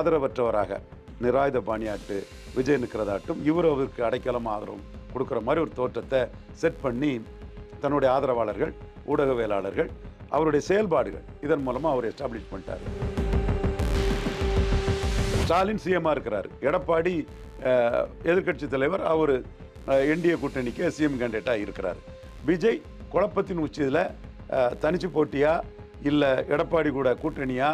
ஆதரவற்றவராக நிராயுத பாணியாட்டு விஜய் நிற்கிறதாட்டும் இவர் அவருக்கு அடைக்கலம் ஆதரவும் கொடுக்குற மாதிரி ஒரு தோற்றத்தை செட் பண்ணி தன்னுடைய ஆதரவாளர்கள் ஊடகவியலாளர்கள் அவருடைய செயல்பாடுகள் இதன் மூலமாக அவர் எஸ்டாப்ளிஷ் பண்ணிட்டார். ஸ்டாலின் சிஎம்மாக இருக்கிறார். எடப்பாடி எதிர்க்கட்சி தலைவர் அவர் என்டிஏ கூட்டணிக்கு சிஎம் கேண்டிடேட்டாக இருக்கிறார். விஜய் குழப்பத்தின் உச்சியில் தனிச்சு போட்டியா இல்லை எடப்பாடி கூட கூட்டணியா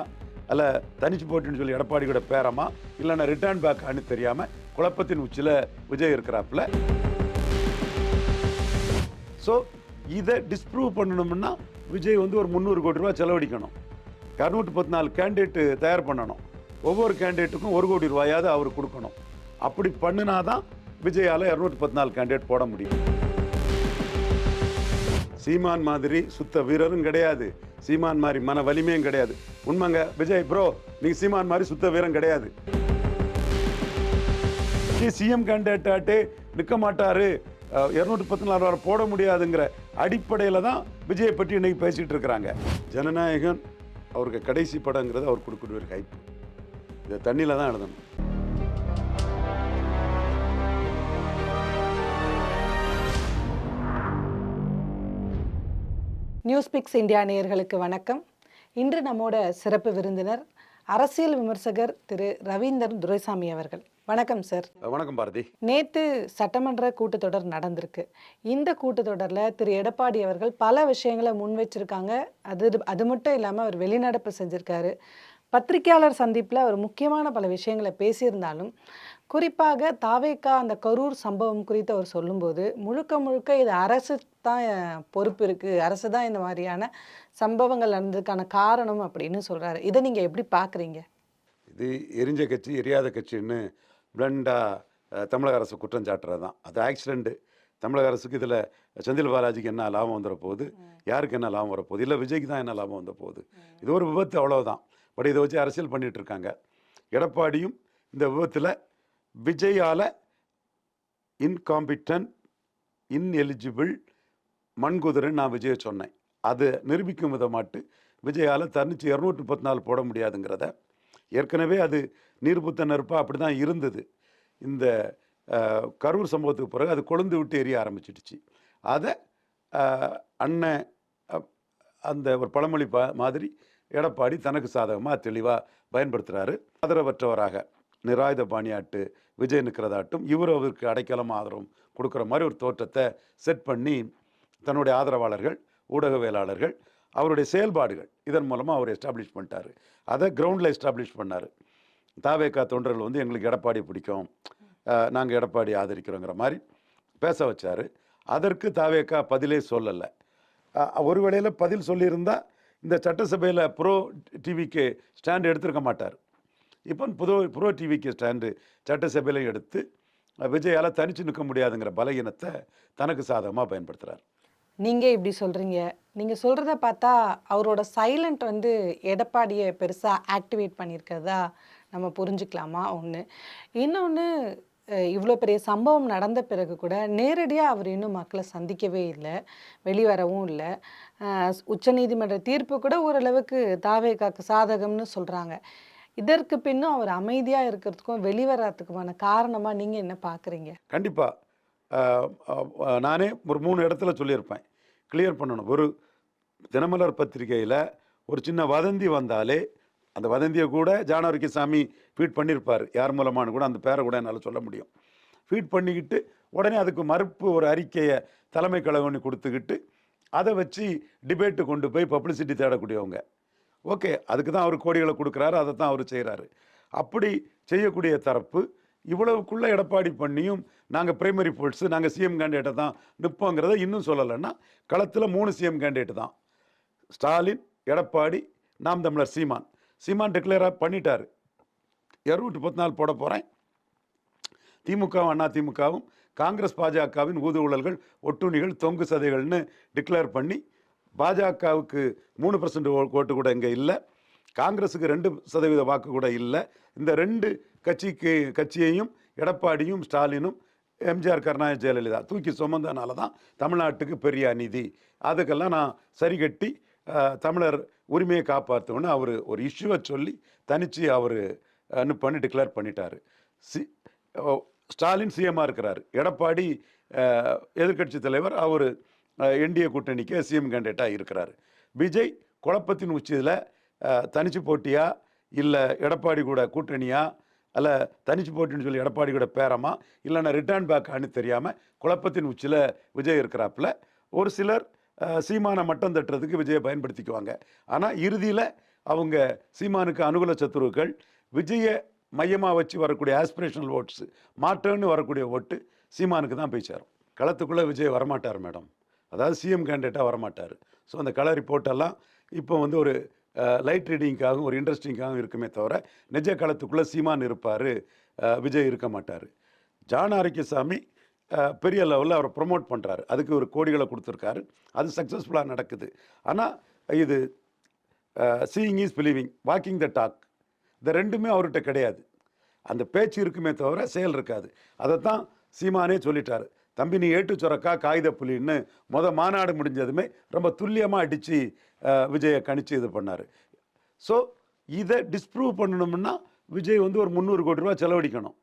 அல்ல தனிச்சு போட்டின்னு சொல்லி எடப்பாடி கூட பேரமா இல்லைன்னா ரிட்டர்ன் பேக் அனு தெரியாமல் குழப்பத்தின் உச்சியில் விஜய் இருக்கிறாப்புல. ஸோ இதை டிஸ்ப்ரூவ் பண்ணணும்னா விஜய் வந்து ஒரு முந்நூறு கோடி ரூபா செலவழிக்கணும். இரநூத்தி பத்து நாலு கேண்டிடேட்டு தயார் பண்ணணும். ஒவ்வொரு கேண்டிடேட்டுக்கும் ஒரு கோடி ரூபாயாவது அவர் கொடுக்கணும். அப்படி பண்ணினாதான் விஜயால் இரநூத்தி பத்து நாலு கேண்டிடேட் போட முடியும். சீமான் மாதிரி சுத்த வீரரும் கிடையாது. சீமான் மாதிரி மன வலிமையும் கிடையாது. உண்மைங்க விஜய் ப்ரோ நீங்க சீமான் மாதிரி சுத்த வீரம் கிடையாது. சிஎம் கேண்டிடேட்டாட்டே நிற்க மாட்டாரு. இரநூத்தி பத்து நாலு வாரம் போட முடியாதுங்கிற அடிப்படையில் தான் விஜயை பற்றி இன்னைக்கு பேசிகிட்டு இருக்கிறாங்க. ஜனநாயகன் அவருக்கு கடைசி படங்கிறது அவர் கொடுக்கக்கூடிய ஒரு கைப்பு இதை தண்ணியில் தான் எழுதணும். நியூஸ் பிக்ஸ் இந்தியா நேயர்களுக்கு வணக்கம். இன்று நம்மோட சிறப்பு விருந்தினர் அரசியல் விமர்சகர் திரு ரவீந்தர் துரைசாமி அவர்கள். வணக்கம் சார். வணக்கம் பாரதி. நேத்து சட்டமன்ற கூட்டத்தொடர் நடந்திருக்கு. இந்த கூட்டத்தொடரில் திரு எடப்பாடி அவர்கள் பல விஷயங்களை முன் வச்சிருக்காங்க. அது அது மட்டும் இல்லாமல் அவர் வெளிநடப்பு செஞ்சிருக்காரு. பத்திரிகையாளர் சந்திப்பில் அவர் முக்கியமான பல விஷயங்களை பேசியிருந்தாலும் குறிப்பாக தாவேக்கா அந்த கரூர் சம்பவம் குறித்து அவர் சொல்லும்போது முழுக்க முழுக்க இது அரசு தான் பொறுப்பு இருக்குது அரசு தான் இந்த மாதிரியான சம்பவங்கள் நடந்ததுக்கான காரணம் அப்படின்னு சொல்கிறாரு இதை நீங்கள் எப்படி பார்க்குறீங்க இது எரிஞ்ச கட்சி எரியாத கட்சின்னு பிளண்டாக தமிழக அரசு குற்றம் சாட்டுறது தான் அது ஆக்சிடெண்ட்டு தமிழக அரசுக்கு இதில் செந்தில் பாலாஜிக்கு என்ன லாபம் வந்துட போகுது? யாருக்கு என்ன லாபம் வரப்போகுது இல்லை விஜய்க்கு தான் என்ன லாபம் வந்த போகுது? இது ஒரு விபத்து அவ்வளவுதான். பட் இதை வச்சு அரசியல் பண்ணிட்டு இருக்காங்க. எடப்பாடியும் இந்த விபத்தில் விஜயால் இன்காம்பிட்டன் இன்எலிஜிபிள் மண்குதிரைன்னு நான் விஜயை சொன்னேன். அதை நிரூபிக்கும் விதமாட்டு விஜயால் தன்னிச்சு இரநூற்றி முப்பத்தி நாலு போட முடியாதுங்கிறத. ஏற்கனவே அது நீர்புத்த நெருப்பாக அப்படி தான் இருந்தது. இந்த கரூர் சம்பவத்துக்கு பிறகு அது கொழுந்து விட்டு எரிய ஆரம்பிச்சிடுச்சு. அதை அண்ணன் அந்த ஒரு பழமொழி பா மாதிரி எடப்பாடி தனக்கு சாதகமாக தெளிவாக பயன்படுத்துகிறாரு ஆதரவற்றவராக. நிராயுத பாணியாட்டு விஜய் நிற்கிறதாட்டும் இவர் அவருக்கு அடைக்கலம் ஆதரவும் கொடுக்குற மாதிரி ஒரு தோற்றத்தை செட் பண்ணி தன்னுடைய ஆதரவாளர்கள் ஊடகவியலாளர்கள் அவருடைய செயல்பாடுகள் இதன் மூலமாக அவர் எஸ்டாப்ளிஷ் பண்ணிட்டாரு. அதை கிரவுண்டில் எஸ்டாப்ளிஷ் பண்ணார். தாவேக்கா தொண்டர்கள் வந்து எங்களுக்கு எடப்பாடி பிடிக்கும் நாங்கள் எடப்பாடி ஆதரிக்கிறோங்கிற மாதிரி பேச வச்சார். அதற்கு தாவேக்கா பதிலே சொல்லலை. ஒரு வேளையில் பதில் சொல்லியிருந்தால் இந்த சட்டசபையில் ப்ரோ டிவிக்கு ஸ்டாண்ட் எடுத்திருக்க மாட்டார். இப்போ புதோ புரோ டிவிக்கு ஸ்டாண்டு சட்டசபையில் எடுத்து விஜயால் தனிச்சு நிற்க முடியாதுங்கிற பலகீனத்தை தனக்கு சாதகமாக பயன்படுத்துகிறார் நீங்கள் இப்படி சொல்கிறீங்க நீங்கள் சொல்கிறத பார்த்தா அவரோட சைலண்ட் வந்து எடப்பாடியை பெருசாக ஆக்டிவேட் பண்ணியிருக்கிறதா நம்ம புரிஞ்சுக்கலாமா ஒன்று இன்னொன்று இவ்வளோ பெரிய சம்பவம் நடந்த பிறகு கூட நேரடியாக அவர் இன்னும் மக்களை சந்திக்கவே இல்லை வெளிவரவும் இல்லை. உச்சநீதிமன்ற தீர்ப்பு கூட ஓரளவுக்கு தாவேகாக்கு சாதகம்னு சொல்கிறாங்க இதற்கு பின்னும் அவர் அமைதியாக இருக்கிறதுக்கும் வெளிவரத்துக்குமான காரணமாக நீங்கள் என்ன பார்க்குறீங்க கண்டிப்பாக நானே ஒரு மூணு இடத்துல சொல்லியிருப்பேன். கிளியர் பண்ணணும். ஒரு தினமலர் பத்திரிகையில் ஒரு சின்ன வதந்தி வந்தாலே அந்த வதந்தியை கூட ஜானவரிக்கு சாமி ஃபீட் பண்ணியிருப்பார் யார் மூலமானு கூட அந்த பேரை கூட என்னால் சொல்ல முடியும். ஃபீட் பண்ணிக்கிட்டு உடனே அதுக்கு மறுப்பு ஒரு அறிக்கையை தலைமை கழகம்னு கொடுத்துக்கிட்டு அதை வச்சு டிபேட்டு கொண்டு போய் பப்ளிசிட்டி தேடக்கூடியவங்க. ஓகே அதுக்கு தான் அவர் கோடிகளை கொடுக்குறாரு அதை தான் அவர் செய்கிறாரு அப்படி செய்யக்கூடிய தரப்பு இவ்வளவுக்குள்ள எடப்பாடி பண்ணியும் நாங்கள் பிரைமரி போல்ட்ஸு நாங்கள் சிஎம் கேண்டிடேட்டை தான் நிற்போங்கிறத இன்னும் சொல்லலைன்னா களத்தில் மூணு சிஎம் கேண்டிடேட் தான். ஸ்டாலின் எடப்பாடி நாம் தமிழர் சீமான். சீமான் டிக்ளேராக பண்ணிட்டார். இரநூற்றி பத்து நாள் போட போகிறேன் திமுகவும் அண்ணா திமுகவும் காங்கிரஸ் பாஜகவின் ஊதுகுழல்கள் ஒட்டுணிகள் தொங்கு சதைகள்னு டிக்ளேர் பண்ணி பாஜகவுக்கு மூணு பர்சன்ட் ஓட்டு கூட இங்கே இல்லை. காங்கிரஸுக்கு ரெண்டு சதவீத வாக்கு கூட இல்லை. இந்த ரெண்டு கட்சிக்கு கட்சியையும் எடப்பாடியும் ஸ்டாலினும் எம்ஜிஆர் கருணாநிதி ஜெயலலிதா தூக்கி சுமந்தனால தான் தமிழ்நாட்டுக்கு பெரிய அநீதி. அதுக்கெல்லாம் நான் சரி கட்டி தமிழர் உரிமையை காப்பாற்றுவேன்னு அவர் ஒரு இஷ்யூவை சொல்லி தனித்து அவர் அஹ் பண்ணி டிக்ளேர் பண்ணிட்டார். சி ஸ்டாலின் சிஎம்மாக இருக்கிறார். எடப்பாடி எதிர்க்கட்சி தலைவர் அவர் என்டிஏ கூட்டணிக்கு சிஎம் கேண்டிடேட்டாக இருக்கிறார். விஜய் குழப்பத்தின் உச்சியில் தனிச்சு போட்டியா? இல்லை எடப்பாடி கூட கூட்டணியா? அல்ல தனிச்சு போட்டின்னு சொல்லி எடப்பாடி கூட பேரமா? இல்லைன்னா ரிட்டர்ன் பேக் தெரியாமல் குழப்பத்தின் உச்சியில் விஜய் இருக்கிறாப்புல. ஒரு சிலர் சீமானை மட்டம் தட்டுறதுக்கு விஜயை பயன்படுத்திக்குவாங்க. ஆனால் இறுதியில் அவங்க சீமானுக்கு அனுகூல சத்துருக்கள் விஜயை மையமாக வச்சு வரக்கூடிய ஆஸ்பிரேஷனல் ஓட்ஸ் மாற்றம்னு வரக்கூடிய ஓட்டு சீமானுக்கு தான் போய் சேரும். களத்துக்குள்ளே விஜய் வரமாட்டார் மேடம். அதாவது சிஎம் கேண்டிடேட்டாக வரமாட்டார். ஸோ அந்த கலர் ரிப்போர்ட்டெல்லாம் இப்போ வந்து ஒரு லைட் ரீடிங்காகவும் ஒரு இன்ட்ரெஸ்டிங்காகவும் இருக்குமே தவிர நிஜ காலத்துக்குள்ளே சீமான் இருப்பார் விஜய் இருக்க மாட்டார். ஜான் ஆரோக்கியசாமி பெரிய லெவலில் அவரை ப்ரொமோட் பண்ணுறாரு அதுக்கு ஒரு கோடிகளை கொடுத்துருக்காரு. அது சக்ஸஸ்ஃபுல்லாக நடக்குது. ஆனால் இது seeing is believing walking the talk இந்த ரெண்டுமே அவர்கிட்ட கிடையாது. அந்த பேச்சு இருக்குமே தவிர செயல் இருக்காது. அதை தான் சீமானே சொல்லிட்டாரு. தம்பி நீ ஏட்டு சுரக்கா காகித புலின்னு முத மாநாடு முடிஞ்சதுமே ரொம்ப துல்லியமாக அடித்து விஜயை கணிச்சு இது பண்ணார். ஸோ இதை டிஸ்ப்ரூவ் பண்ணணும்னா விஜய் வந்து ஒரு முந்நூறு கோடி ரூபா செலவழிக்கணும்.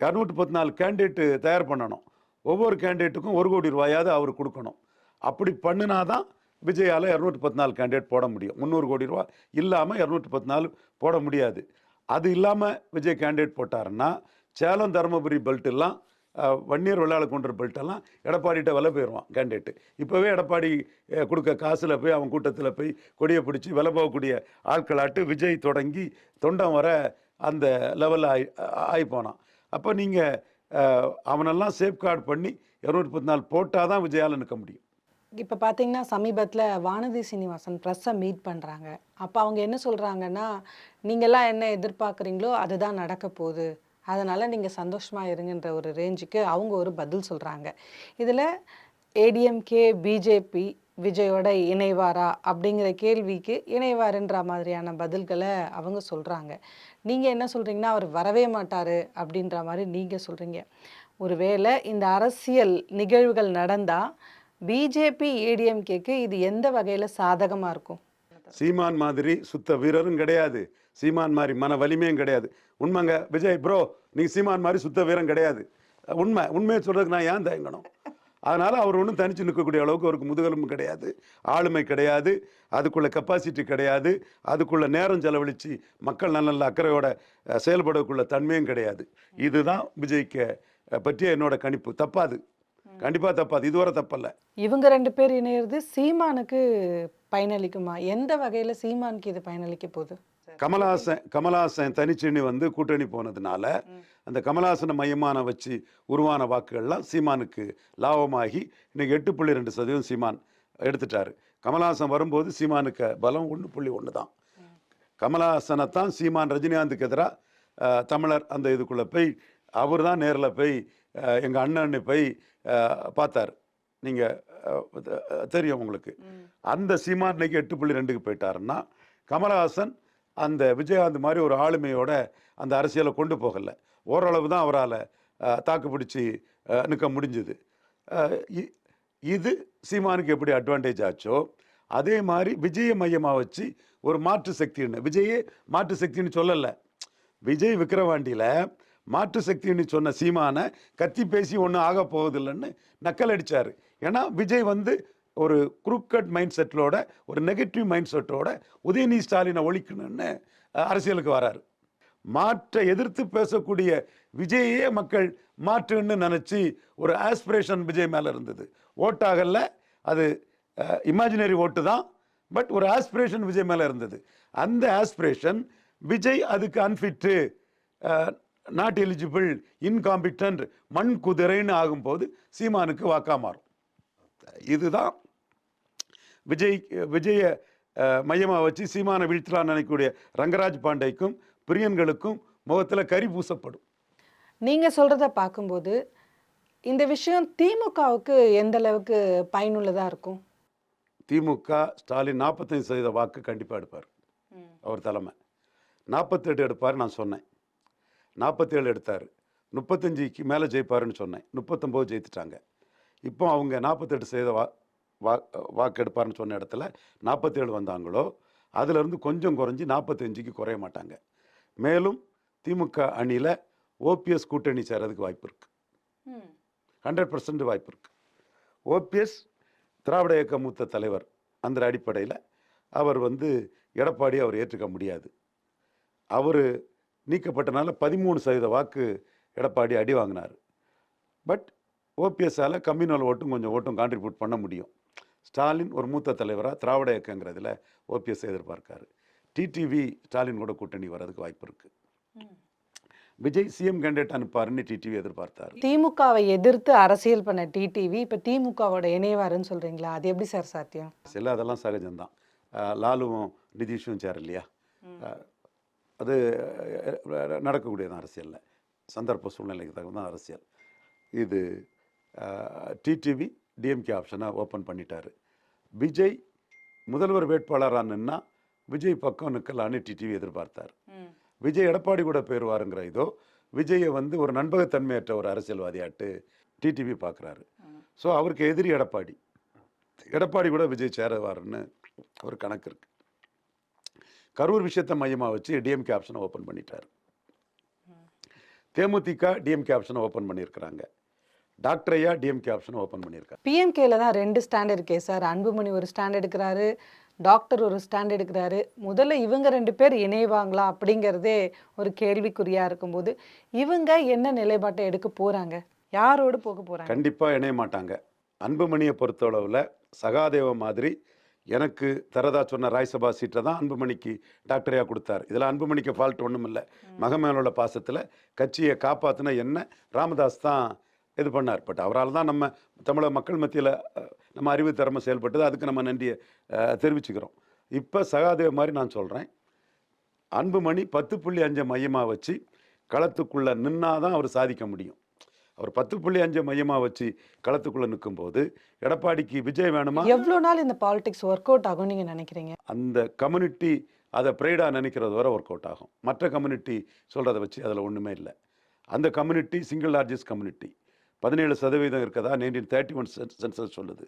இரநூற்றி பத்து நாலு கேண்டிடேட்டு தயார் பண்ணணும். ஒவ்வொரு கேண்டிடேட்டுக்கும் ஒரு கோடி ரூபாயாவது அவர் கொடுக்கணும். அப்படி பண்ணினாதான் விஜயால் இரநூத்தி பத்து நாலு கேண்டிடேட் போட முடியும். முந்நூறு கோடி ரூபா இல்லாமல் இரநூற்றி பத்து நாலு போட முடியாது. அது இல்லாமல் விஜய் கேண்டிடேட் போட்டாருன்னா சேலம் தருமபுரி பெல்ட் எல்லாம் வன்னியர் விளையாட கொண்டு போயிட்டெல்லாம் எடப்பாடிகிட்ட வில போயிடுவான் கேண்டிடேட்டு இப்போவே எடப்பாடி கொடுக்க காசில் போய் அவன் கூட்டத்தில் போய் கொடியை பிடிச்சி விலை போகக்கூடிய ஆட்களாட்டு விஜய் தொடங்கி தொண்டம் வர அந்த லெவலில் ஆகி ஆகி போனான். அப்போ நீங்கள் அவனெல்லாம் சேஃப்கார்டு பண்ணி இரநூத்தி பத்து நாள் போட்டால் தான் விஜயால் நிற்க முடியும். இப்போ பார்த்தீங்கன்னா சமீபத்தில் வானதி சீனிவாசன் ப்ரெஸ்ஸை மீட் பண்ணுறாங்க. அப்போ அவங்க என்ன சொல்கிறாங்கன்னா நீங்கள்லாம் என்ன எதிர்பார்க்குறீங்களோ அதுதான் நடக்க போகுது. அதனால் நீங்கள் சந்தோஷமாக இருங்கன்ற ஒரு ரேஞ்சுக்கு அவங்க ஒரு பதில் சொல்கிறாங்க இதில் ஏடிஎம்கே பிஜேபி விஜயோட இணைவாரா அப்படிங்கிற கேள்விக்கு இணைவாருன்ற மாதிரியான பதில்களை அவங்க சொல்கிறாங்க நீங்கள் என்ன சொல்கிறீங்கன்னா அவர் வரவே மாட்டார் அப்படின்ற மாதிரி நீங்கள் சொல்கிறீங்க ஒருவேளை இந்த அரசியல் நிகழ்வுகள் நடந்தால் பிஜேபி ஏடிஎம்கேக்கு இது எந்த வகையில் சாதகமாக இருக்கும்? சீமான் மாதிரி சுத்த வீரரும் கிடையாது. சீமான் மாதிரி மன வலிமையும் கிடையாது. உண்மைங்க விஜய் ப்ரோ நீ சீமான் மாதிரி சுத்த வீரம் கிடையாது. உண்மை உண்மையை சொல்றதுக்கு நான் ஏன் தயங்கணும்? அதனால அவர் ஒன்றும் தனிச்சு நிற்கக்கூடிய அளவுக்கு அவருக்கு முதுகெலும்பு கிடையாது. ஆளுமை கிடையாது. அதுக்குள்ள கெப்பாசிட்டி கிடையாது. அதுக்குள்ள நேரம் செலவழிச்சு மக்கள் நல்ல நல்ல அக்கறையோட செயல்படக்குள்ள தன்மையும் கிடையாது. இதுதான் விஜய்க்கு பற்றிய என்னோட கணிப்பு. தப்பாது. கண்டிப்பா தப்பாது. இதுவரை தப்பல்ல. இவங்க ரெண்டு பேர் இணையிறது சீமானுக்கு பயனளிக்குமா? எந்த வகையில் சீமானுக்கு இது பயனளிக்க போகுது? கமலஹாசன் கமலஹாசன் தனிச்சின்னு வந்து கூட்டணி போனதுனால அந்த கமலஹாசனை மையமான வச்சு உருவான வாக்குகள்லாம் சீமானுக்கு லாபமாகி இன்னைக்கு எட்டு புள்ளி ரெண்டு சதவீதம் சீமான் எடுத்துட்டாரு. கமலஹாசன் வரும்போது சீமானுக்கு பலம் ஒன்று புள்ளி ஒன்று தான். கமலஹாசனை தான் சீமான் ரஜினிகாந்துக்கு எதிராக தமிழர் அந்த இதுக்குள்ளே போய் அவர் தான் நேரில் போய் எங்கள் அண்ணன் போய் பார்த்தார். நீங்கள் தெரியும் உங்களுக்கு. அந்த சீமான் இன்னைக்கு எட்டு புள்ளி ரெண்டுக்கு போயிட்டாருன்னா கமலஹாசன் அந்த விஜயகாந்த் மாதிரி ஒரு ஆளுமையோட அந்த அரசியலை கொண்டு போகல. ஓரளவு தான் அவரால் தாக்கு பிடிச்சி நிற்க முடிஞ்சுது. இது சீமானுக்கு எப்படி அட்வான்டேஜ் ஆச்சோ அதே மாதிரி விஜய மையமாக வச்சு ஒரு மாற்று சக்தின்னு விஜயே மாற்று சக்தின்னு சொல்லலை. விஜய் விக்கிரவாண்டியில் மாற்று சக்தின்னு சொன்ன சீமானை கத்தி பேசி ஒன்றும் ஆக போவதில்லைன்னு நக்கல் அடித்தார் ஏன்னா விஜய் வந்து ஒரு குரூக்கட் மைண்ட் செட்டோட ஒரு நெகட்டிவ் மைண்ட் செட்டோட உதயநிதி ஸ்டாலினை ஒழிக்கணும்னு அரசியலுக்கு வராரு. மாற்றை எதிர்த்து பேசக்கூடிய விஜயே மக்கள் மாற்றுன்னு நினச்சி ஒரு ஆஸ்பிரேஷன் விஜய் மேலே இருந்தது. ஓட்டாகல அது இமேஜினரி ஓட்டு தான் பட் ஒரு ஆஸ்பிரேஷன் விஜய் மேலே இருந்தது. அந்த ஆஸ்பிரேஷன் விஜய் அதுக்கு அன்ஃபிட்டு நாட் எலிஜிபிள் இன்காம்பிட்டன்ட் மண் குதிரைன்னு ஆகும்போது சீமானுக்கு வாக்கா மாறும். இதுதான் விஜய் விஜய மையமாக வச்சு சீமானை வீழ்த்தலாம்னு நினைக்கக்கூடிய ரங்கராஜ் பாண்டேக்கும் பிரியன்களுக்கும் முகத்தில் கரி பூசப்படும். நீங்கள் சொல்கிறத பார்க்கும்போது இந்த விஷயம் திமுகவுக்கு எந்த அளவுக்கு பயனுள்ளதாக இருக்கும்? திமுக ஸ்டாலின் நாற்பத்தஞ்சு சதவீத வாக்கு கண்டிப்பாக எடுப்பார். அவர் தலைமை. நாற்பத்தெட்டு எடுப்பார் நான் சொன்னேன். நாற்பத்தேழு எடுத்தார். முப்பத்தஞ்சுக்கு மேலே ஜெயிப்பாருன்னு சொன்னேன். முப்பத்தொம்போது ஜெயித்துட்டாங்க. இப்போ அவங்க நாற்பத்தெட்டு சதவீத வா வா வாக்கு எடுப்பாருன்னு சொன்ன இடத்துல நாற்பத்தேழு வந்தாங்களோ அதிலிருந்து கொஞ்சம் குறைஞ்சி நாற்பத்தஞ்சுக்கு குறைய மாட்டாங்க. மேலும் திமுக அணியில் ஓபிஎஸ் கூட்டணி சேரதுக்கு வாய்ப்பு இருக்கு. ஹண்ட்ரட் பர்சன்ட் வாய்ப்பு இருக்கு. ஓபிஎஸ் திராவிட இயக்க மூத்த தலைவர் அந்த அடிப்படையில் அவர் வந்து எடப்பாடி அவர் ஏற்றுக்க முடியாது. அவர் நீக்கப்பட்டனால பதிமூணு சதவீத வாக்கு எடப்பாடி அடி வாங்கினார். பட் ஓபிஎஸ்ஸால் கம்யூனல் ஓட்டும் கொஞ்சம் ஓட்டும் கான்ட்ரிபியூட் பண்ண முடியும். ஸ்டாலின் ஒரு மூத்த தலைவராக திராவிட இயக்கங்கிறதுல ஓபிஎஸ் எதிர்பார்க்காரு. டிடிவி ஸ்டாலின் கூட கூட்டணி வர்றதுக்கு வாய்ப்பு இருக்கு. விஜய் சிஎம் கேண்டிடேட் அனுப்பாருன்னு டிடிவி எதிர்பார்த்தாரு. திமுகவை எதிர்த்து அரசியல் பண்ண டிடிவி இப்ப திமுகவோட இணைவாருன்னு சொல்றீங்களா? அது எப்படி சார் சாத்தியம்? சில அதெல்லாம் சகஜம்தான். லாலுவும் நிதிஷும் சேர இல்லையா அது அஹ், நடக்கக்கூடியதான் அரசியலில். சந்தர்ப்ப சூழ்நிலைக்கு தகுந்த அரசியல். இது டிடிவி டிஎம்கே ஆப்ஷனை ஓப்பன் பண்ணிட்டாரு. விஜய் முதல்வர் வேட்பாளராக நின்னா விஜய் பக்கம் நிற்கலான்னு டிடிவி எதிர்பார்த்தார். விஜய் எடப்பாடி கூட போயிடுவாருங்கிற இதோ விஜயை வந்து ஒரு நண்பகத்தன்மையற்ற ஒரு அரசியல்வாதியாட்டு டிடிவி பார்க்குறாரு ஸோ அவருக்கு எதிரி எடப்பாடி. எடப்பாடி கூட விஜய் சேருவாருன்னு ஒரு கணக்கு இருக்கு. கரூர் விஷயத்தை மையமாக வச்சு டிஎம்கே ஆப்ஷனை ஓப்பன் பண்ணிட்டார். தேமுதிக டிஎம்கே ஆப்ஷனை ஓப்பன் பண்ணியிருக்கிறாங்க டாக்டர் ஐயா டிஎம்கே ஆப்ஷனை ஓப்பன் பண்ணியிருக்காங்க பிஎம்கேல தான் ரெண்டு ஸ்டாண்ட் இருக்கே சார். அன்புமணி ஒரு ஸ்டாண்ட் எடுக்கிறாரு. டாக்டர் ஒரு ஸ்டாண்ட் எடுக்கிறாரு. முதல்ல இவங்க ரெண்டு பேர் இணைவாங்களா அப்படிங்கிறதே ஒரு கேள்விக்குறியா இருக்கும்போது இவங்க என்ன நிலைப்பாட்டை எடுக்க போறாங்க? யாரோடு போக போறாங்க? கண்டிப்பாக இணைய மாட்டாங்க. அன்புமணியை பொறுத்தளவில் சகாதேவ மாதிரி எனக்கு தரதா சொன்ன ராய்சபா சீட்டை தான் அன்புமணிக்கு டாக்டரையாக கொடுத்தாரு. இதில் அன்புமணிக்கு ஃபால்ட் ஒன்றும் இல்லை மகமேலோட பாசத்தில் கட்சியை காப்பாற்றின என்ன ராமதாஸ் தான் இது பண்ணார். பட் அவரால் தான் நம்ம தமிழக மக்கள் மத்தியில் நம்ம அறிவு திறமை செயல்பட்டது. அதுக்கு நம்ம நன்றியை தெரிவிச்சுக்கிறோம். இப்போ சகாதேவ மாதிரி நான் சொல்கிறேன் அன்புமணி பத்து புள்ளி அஞ்சை மையமாக வச்சு களத்துக்குள்ளே நின்னாதான் அவர் சாதிக்க முடியும். அவர் பத்து புள்ளி அஞ்சு மையமாக வச்சு களத்துக்குள்ளே நிற்கும்போது எடப்பாடிக்கு விஜய் வேணுமா? எவ்வளவு நாள் இந்த பாலிடிக்ஸ் ஒர்க் அவுட் ஆகும் நீங்க நினைக்கிறீங்க? அந்த கம்யூனிட்டி அதை ப்ரைடாக நினைக்கிறது வரை ஒர்க் அவுட் ஆகும். மற்ற கம்யூனிட்டி சொல்கிறத வச்சு அதில் ஒன்றுமே இல்லை. அந்த கம்யூனிட்டி சிங்கிள் லார்ஜஸ்ட் கம்யூனிட்டி பதினேழு சதவீதம் இருக்கதா நைன்டீன் தேர்ட்டி ஒன் சென்சஸ் சொல்லுது.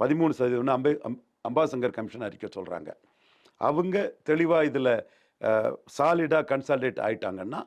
பதிமூணு சதவீதம்னு அம்பே அம் அம்பாசங்கர் கமிஷன் அறிக்கை சொல்கிறாங்க அவங்க தெளிவாக இதில் சாலிடாக கன்சால்டேட் ஆயிட்டாங்கன்னா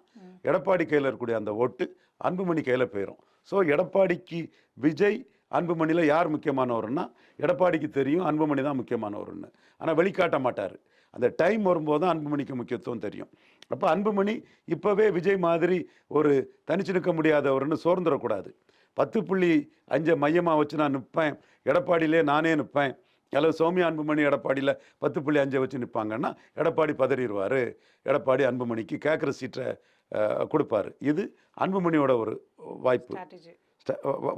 எடப்பாடி கையில் இருக்கக்கூடிய அந்த ஓட்டு அன்புமணி கையில் போயிடும் ஸோ எடப்பாடிக்கு விஜய் அன்புமணியில் யார் முக்கியமானவர்னா எடப்பாடிக்கு தெரியும் அன்புமணி தான் முக்கியமானவர்னு. ஆனால் வெளிக்காட்ட மாட்டார். அந்த டைம் வரும்போது தான் அன்புமணிக்கு முக்கியத்துவம் தெரியும். அப்போ அன்புமணி இப்போவே விஜய் மாதிரி ஒரு தனிச்சு நிற்க முடியாதவர்னு சோர்ந்துடக்கூடாது பத்து புள்ளி அஞ்சை மையமாக வச்சு நான் நிற்பேன் எடப்பாடியிலே நானே நிற்பேன் அல்லது சௌமியா அன்புமணி எடப்பாடியில் பத்து புள்ளி அஞ்சை வச்சு நிற்பாங்கன்னா எடப்பாடி பதறிடுவார். எடப்பாடி அன்புமணிக்கு கேட்குற சீட்டை கொடுப்பாரு. இது அன்புமணியோட ஒரு வாய்ப்பு.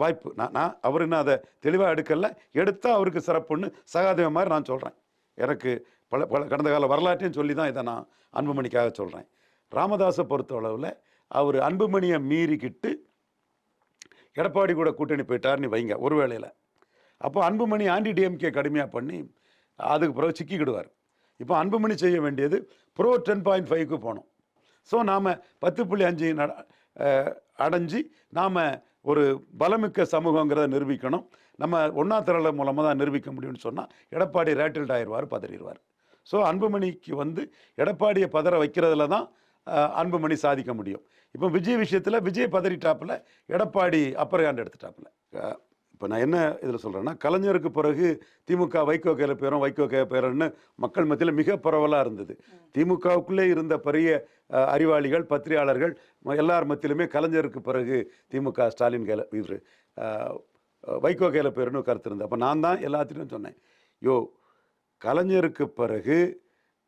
வாய்ப்பு. நான் நான் அவர் இன்னும் அதை தெளிவாக எடுக்கல. எடுத்தால் அவருக்கு சிறப்புன்னு சகாதேவ மாதிரி நான் சொல்கிறேன் எனக்கு பல பல கடந்த கால வரலாற்றையும் சொல்லி தான் இதை நான் அன்புமணிக்காக சொல்கிறேன் ராமதாஸை பொறுத்தளவில் அவர் அன்புமணியை மீறிக்கிட்டு எடப்பாடி கூட கூட்டணி போயிட்டாருன்னு வைங்க ஒரு வேளையில். அப்போ அன்புமணி ஆன்டி டிஎம்கே கடுமையாக பண்ணி அதுக்கு பிறகு சிக்கிக்கிடுவார். இப்போ அன்புமணி செய்ய வேண்டியது ப்ரோ டென் பாயிண்ட் ஃபைவ்க்கு போகணும். ஸோ நாம் பத்து புள்ளி அஞ்சு நட அடைஞ்சு நாம் ஒரு பலமிக்க சமூகங்கிறத நிரூபிக்கணும். நம்ம ஒன்றா திரள மூலமாக தான் நிரூபிக்க முடியும்னு சொன்னால் எடப்பாடி ரேட்டில்ட் ஆயிடுவார் பதறிடுவார். ஸோ அன்புமணிக்கு வந்து எடப்பாடியை பதற வைக்கிறதுல தான் அன்புமணி சாதிக்க முடியும். இப்போ விஜய் விஷயத்தில் விஜய் பதறிட்டாப்புல எடப்பாடி அப்பர் ஹேண்ட் எடுத்துட்டாப்புல. இப்போ நான் என்ன இதில் சொல்கிறேன்னா கலைஞருக்கு பிறகு திமுக வைகோ கையில் பேரும் வைகோ கையில் பேருன்னு மக்கள் மத்தியில் மிக பரவலாக இருந்தது. திமுகவுக்குள்ளே இருந்த பெரிய அறிவாளிகள் பத்திரிகையாளர்கள் எல்லார் மத்தியிலுமே கலைஞருக்கு பிறகு திமுக ஸ்டாலின் கையில் இவர் வைகோ கையில் பேருன்னு கருத்து இருந்தது. அப்போ நான் தான் எல்லாத்திலையும் சொன்னேன். யோ கலைஞருக்கு பிறகு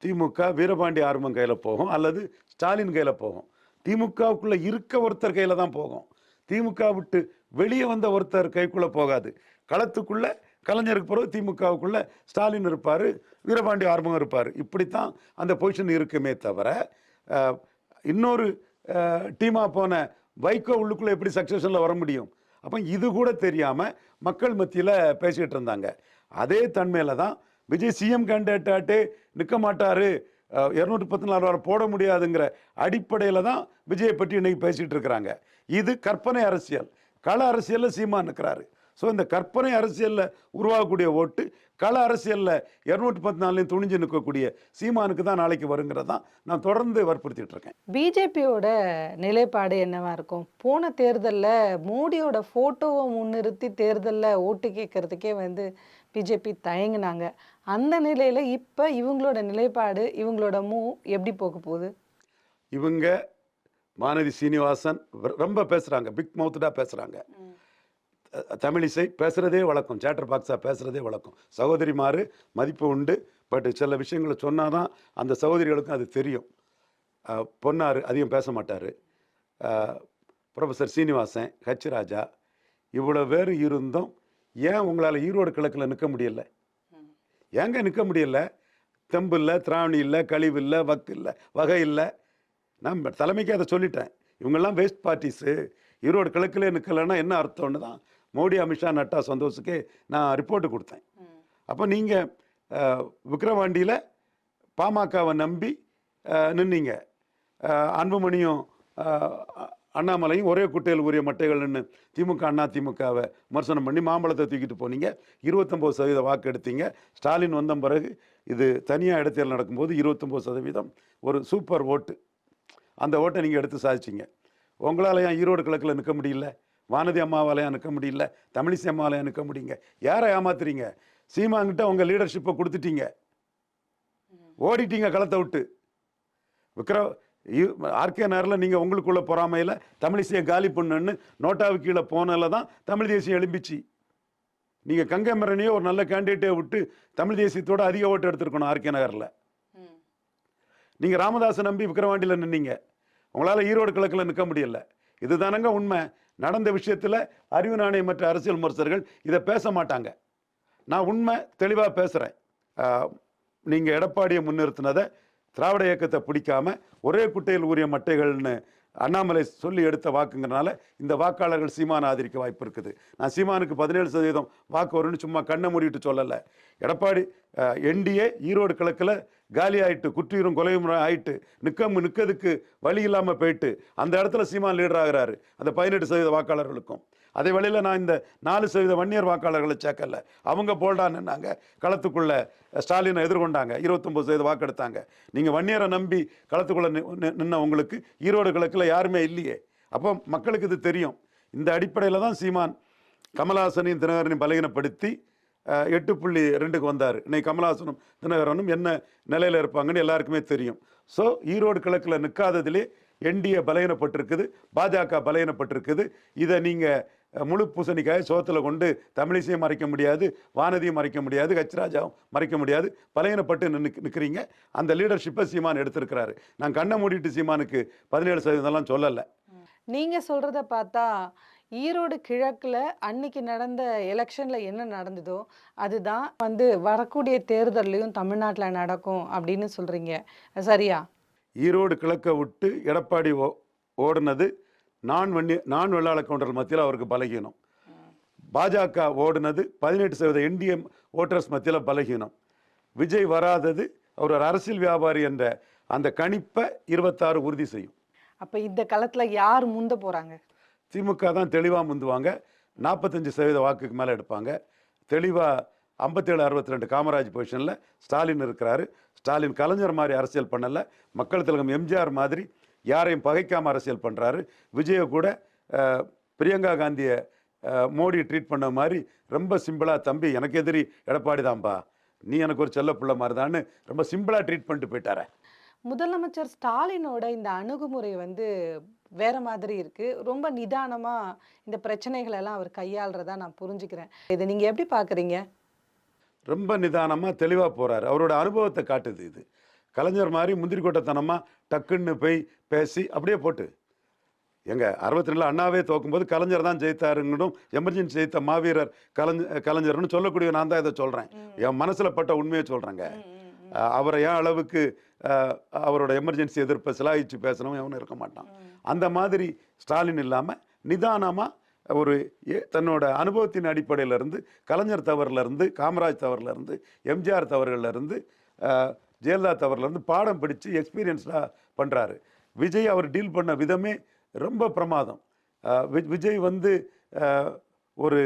திமுக வீரபாண்டி ஆர்மன் கையில் போகும் அல்லது ஸ்டாலின் கையில் போகும். திமுகவுக்குள்ளே இருக்க ஒருத்தர் கையில் தான் போகும். திமுக விட்டு வெளியே வந்த ஒருத்தர் கைக்குள்ளே போகாது. களத்துக்குள்ளே கலைஞருக்கு பிறகு திமுகவுக்குள்ளே ஸ்டாலின் இருப்பார் வீரபாண்டி ஆர்வம் இருப்பார். இப்படித்தான் அந்த பொசிஷன் இருக்குமே தவிர இன்னொரு டீமாக போன வைகோ உள்ளுக்குள்ளே எப்படி சக்ஸஷனில் வர முடியும்? அப்போ இது கூட தெரியாமல் மக்கள் மத்தியில் பேசிக்கிட்டு இருந்தாங்க. அதே தன்மையில் தான் விஜய் சிஎம் கேண்டிடேட்டாட்டே நிற்க மாட்டார். இரநூத்தி பத்து நாலு வாரம் போட முடியாதுங்கிற அடிப்படையில் தான் விஜயை பற்றி இன்றைக்கி பேசிகிட்டு இருக்கிறாங்க. இது கற்பனை அரசியல். கள அரசியலில் சீமான் நிற்கிறாரு ஸோ இந்த கற்பனை அரசியலில் உருவாகக்கூடிய ஓட்டு கள அரசியலில் இரநூத்தி பத்து நாள்லையும் துணிஞ்சு நிற்கக்கூடிய சீமானுக்கு தான் நாளைக்கு வருங்கிறது தான் நான் தொடர்ந்து வற்புறுத்திட்டு இருக்கேன். பிஜேபியோட நிலைப்பாடு என்னவா இருக்கும்? போன தேர்தலில் மோடியோட ஃபோட்டோவை முன்னிறுத்தி தேர்தலில் ஓட்டு கேட்கறதுக்கே வந்து பிஜேபி தயங்குனாங்க. அந்த நிலையில் இப்போ இவங்களோட நிலைப்பாடு இவங்களோட மூவ் எப்படி போக போகுது? இவங்க வானதி சீனிவாசன் ரொம்ப பேசுகிறாங்க பிக் மவுத்டாக பேசுகிறாங்க தமிழிசை பேசுகிறதே வழக்கம். சேட்டர் பாக்ஸாக பேசுகிறதே வழக்கம். சகோதரிமாரு மதிப்பு உண்டு. பட் சில விஷயங்களை சொன்னால் தான் அந்த சகோதரிகளுக்கும் அது தெரியும். பொன்னார் அதிகம் பேச மாட்டார். ப்ரொஃபஸர் சீனிவாசன் ஹச் ராஜா இவ்வளோ பேர் இருந்தும் ஏன் உங்களால் ஈரோடு கிழக்கில் நிற்க முடியல? ஏங்க நிற்க முடியல? தெம்பு இல்லை திராவணி இல்லை கழிவு இல்லை வக்கு இல்லை வகை இல்லை. நான் தலைமைக்கு அதை சொல்லிட்டேன். இவங்கெல்லாம் வேஸ்ட் பார்ட்டிஸு ஈரோடு கிழக்கிலே நிற்கலைன்னா என்ன அர்த்தம்னு தான் மோடி அமித்ஷா நட்டா சந்தோஷுக்கு நான் ரிப்போர்ட்டு கொடுத்தேன். அப்போ நீங்கள் விக்ரவாண்டியில் பாமகவை நம்பி நின்னீங்க. அன்புமணியும் அண்ணாமலையும் ஒரே குட்டையில் உரிய மட்டைகள்னு திமுக அண்ணா திமுகவை விமர்சனம் பண்ணி மாம்பழத்தை தூக்கிட்டு போனீங்க. இருபத்தொம்போது சதவீத வாக்கு எடுத்தீங்க. ஸ்டாலின் வந்த பிறகு இது தனியாக இடைத்தேர்தல் நடக்கும்போது இருபத்தொம்போது சதவீதம் ஒரு சூப்பர் ஓட்டு அந்த ஓட்டை நீங்கள் எடுத்து சாதிச்சிங்க. உங்களால் ஏன் ஈரோடு கிழக்கில் நிற்க முடியல? வானதி அம்மாவாலையா நிற்க முடியல? தமிழிசை அம்மாவாலையா நிற்க முடியுங்க யாரை ஏமாத்துறீங்க? சீமாங்கிட்ட உங்கள் லீடர்ஷிப்பை கொடுத்துட்டீங்க. ஓடிட்டீங்க களத்தை விட்டு. விக்ர ஆர்கே நகரில் நீங்கள் உங்களுக்குள்ள பொறாமையில் தமிழிசையை காலி பண்ணுன்னு நோட்டாவுக்கு கீழே போனதில் தான் தமிழ் தேசியம் எழும்பிச்சு. நீங்கள் கங்கமரனையோ ஒரு நல்ல கேண்டிடேட்டை விட்டு தமிழ் தேசியத்தோட அதிக ஓட்டு எடுத்திருக்கணும் ஆர்கே நகரில் நீங்கள் ராமதாஸை நம்பி விக்கிரவாண்டியில் நின்னீங்க. உங்களால் ஈரோடு கிழக்கில் நிற்க முடியல. இதுதானங்க உண்மை. நடந்த விஷயத்தில் அறிவு நாணயம் மற்ற அரசியல் விமர்சகர்கள் இதை பேச மாட்டாங்க. நான் உண்மை தெளிவாக பேசுகிறேன் நீங்கள் எடப்பாடியை முன்னிறுத்தினதை திராவிட இயக்கத்தை பிடிக்காம ஒரே குட்டையில் ஊறிய மட்டைகள்னு அண்ணாமலை சொல்லி எடுத்த வாக்குங்கிறனால இந்த வாக்காளர்கள் சீமானை ஆதரிக்க வாய்ப்பு இருக்குது. நான் சீமானுக்கு பதினேழு சதவீதம் வாக்கு வரும்னு சும்மா கண்ணை மூடிட்டு சொல்லலை. எடப்பாடி என்டிஏ ஈரோடு கிழக்கில் காலி ஆயிட்டு குற்றியும் கொலையும் ஆயிட்டு நிற்கம் நிற்கிறதுக்கு வழி இல்லாமல் போயிட்டு அந்த இடத்துல சீமான் லீடர் ஆகிறாரு. அந்த பதினெட்டு சதவீத வாக்காளர்களுக்கும். அதே வழியில் நான் இந்த நாலு சதவீத வன்னியர் வாக்காளர்களை சேர்க்கல. அவங்க போல்டான்னு களத்துக்குள்ளே ஸ்டாலினை எதிர்கொண்டாங்க. இருபத்தொம்பது சதவீத வாக்கு எடுத்தாங்க நீங்கள் வன்னியரை நம்பி களத்துக்குள்ளே நின்ன உங்களுக்கு ஈரோடு கிழக்கில் யாருமே இல்லையே. அப்போ மக்களுக்கு இது தெரியும். இந்த அடிப்படையில் தான் சீமான் கமலஹாசனையும் தினகரனையும் பலகீனப்படுத்தி எட்டு புள்ளி ரெண்டுக்கு வந்தார். இன்னைக்கு கமலஹாசனும் தினகரனும் என்ன நிலையில் இருப்பாங்கன்னு எல்லாருக்குமே தெரியும். ஸோ ஈரோடு கிழக்கில் நிற்காததிலே என்டிஏ பலகீனப்பட்டிருக்குது பாஜக பலகீனப்பட்டிருக்குது. இதை நீங்கள் முழு பூசணிக்காய் சோத்தில் கொண்டு தமிழிசையும் மறைக்க முடியாது வானதியும் மறைக்க முடியாது ஹச்ராஜாவும் மறைக்க முடியாது. பலகீனப்பட்டு நின்று நிற்கிறீங்க அந்த லீடர்ஷிப்பை சீமான் எடுத்திருக்கிறாரு. நான் கண்ணை மூடிட்டு சீமானுக்கு பதினேழு சதவீதம்லாம் சொல்லலை. நீங்க சொல்றத பார்த்தா ஈரோடு கிழக்குல அன்னைக்கு நடந்த எலெக்ஷன்ல என்ன நடந்ததோ அதுதான் வந்து வரக்கூடிய தேர்தல்லையும் தமிழ்நாட்டுல நடக்கும் அப்படின்னு சொல்றீங்க. சரியா? ஈரோடு கிழக்க விட்டு எடப்பாடி ஓ ஓடுனது நான் வன்னி நான் வெள்ளாள கவுண்டர் மத்தியில் அவருக்கு பலகீனம். பாஜக ஓடுனது பதினெட்டு சதவீத இந்திய ஓட்டர்ஸ் மத்தியில் பலகீனம். விஜய் வராதது அவர் ஒரு அரசியல் வியாபாரி என்ற அந்த கணிப்பை இருபத்தாறு உறுதி செய்யும். அப்ப இந்த களத்துல யார் முந்த போறாங்க? திமுக தான் தெளிவாக முந்துவாங்க. நாற்பத்தஞ்சு சதவீத வாக்குக்கு மேலே எடுப்பாங்க. தெளிவாக ஐம்பத்தேழு அறுபத்தி ரெண்டு காமராஜ் பொசிஷனில் ஸ்டாலின் இருக்கிறாரு. ஸ்டாலின் கலைஞர் மாதிரி அரசியல் பண்ணலை. மக்கள் திலகம் எம்ஜிஆர் மாதிரி யாரையும் பகைக்காம அரசியல் பண்ணுறாரு விஜயை கூட பிரியங்கா காந்தியை மோடி ட்ரீட் பண்ண மாதிரி ரொம்ப சிம்பிளாக தம்பி எனக்கு எதிரி எடப்பாடி தான்பா. நீ எனக்கு ஒரு செல்ல பிள்ளை மாதிரி தான்னு ரொம்ப சிம்பிளாக ட்ரீட் பண்ணிட்டு போயிட்டாரே. முதலமைச்சர் ஸ்டாலினோட இந்த அணுகுமுறை வந்து வேற மாதிரி இருக்கு. ரொம்ப நிதானமா இந்த பிரச்சனைகள் எல்லாம் அவர் கையாளுறதா நான் புரிஞ்சுக்கிறேன். இதை நீங்க எப்படி பாக்குறீங்க? ரொம்ப நிதானமாக தெளிவாக போகிறாரு அவரோட அனுபவத்தை காட்டுது இது. கலைஞர் மாதிரி முந்திரி கொட்டத்தனமாக டக்குன்னு போய் பேசி அப்படியே போட்டு. எங்க அறுபத்தி ரெண்டில் அண்ணாவே தோக்கும்போது கலைஞர் தான் ஜெயித்தாருங்கணும் எமர்ஜென்சி ஜெயித்த மாவீரர் கலைஞர் கலைஞர்னு சொல்லக்கூடிய நான் தான் இதை சொல்கிறேன் என் மனசில் பட்ட உண்மையை சொல்கிறேங்க அவரை ஏன் அளவுக்கு அவரோட எமர்ஜென்சி எதிர்ப்பை சிலாயிச்சு பேசணும் எவனும் இருக்க மாட்டான். அந்த மாதிரி ஸ்டாலின் இல்லாமல் நிதானமாக ஒரு தன்னோட அனுபவத்தின் அடிப்படையில இருந்து கலைஞர் தவறுல இருந்து காமராஜ் தவறுல இருந்து எம்ஜிஆர் தவறுகள்ல இருந்து அஹ், ஜெயலலிதா தவறுலேருந்து பாடம் படித்து எக்ஸ்பீரியன்ஸ்டாக பண்ணுறாரு விஜய் அவர் டீல் பண்ண விதமே ரொம்ப பிரமாதம். விஜய் வந்து ஒரு